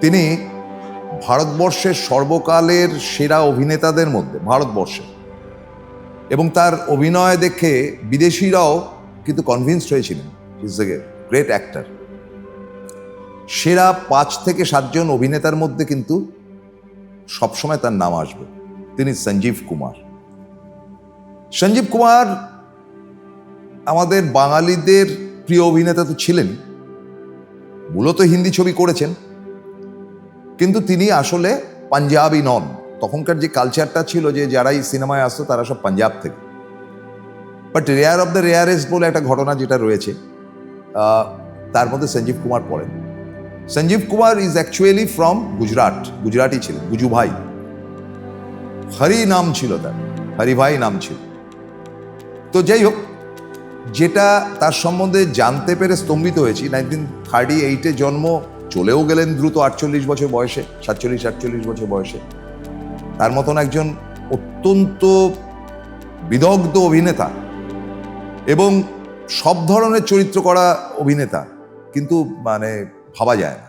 তিনি ভারতবর্ষের সর্বকালের সেরা অভিনেতাদের মধ্যে, ভারতবর্ষে। এবং তার অভিনয় দেখে বিদেশিরাও কিন্তু কনভিন্সড হয়েছিলেন। ইজ এ গ্রেট অ্যাক্টার সেরা পাঁচ থেকে সাতজন অভিনেতার মধ্যে কিন্তু সবসময় তার নাম আসবে। তিনি সঞ্জীব কুমার। সঞ্জীব কুমার আমাদের বাঙালিদের প্রিয় অভিনেতা তো ছিলেন মূলত হিন্দি ছবি করেছেন। কিন্তু তিনি আসলে পাঞ্জাবি নন। তখনকার যে কালচারটা ছিল যে যারাই সিনেমায় আসতো তারা সব পাঞ্জাব থেকে। But rare of the rarest বলে একটা ঘটনা যেটা রয়েছে তার মধ্যে সঞ্জীব কুমার পড়েন। Sanjeev Kumar is actually from Gujarat Gujarati ছিলেন গুজু ভাই। হরি নাম ছিল তার হরিভাই নাম ছিল। তো যাই হোক, যেটা তার সম্বন্ধে জানতে পেরে স্তম্ভিত হয়েছি। নাইনটিন থার্টি এইটে জন্ম চলেও গেলেন দ্রুত আটচল্লিশ বছর বয়সে, সাতচল্লিশ, আটচল্লিশ বছর বয়সে। তার মতন একজন অত্যন্ত বিদগ্ধ অভিনেতা এবং সব ধরনের চরিত্র করা অভিনেতা, কিন্তু মানে ভাবা যায় না।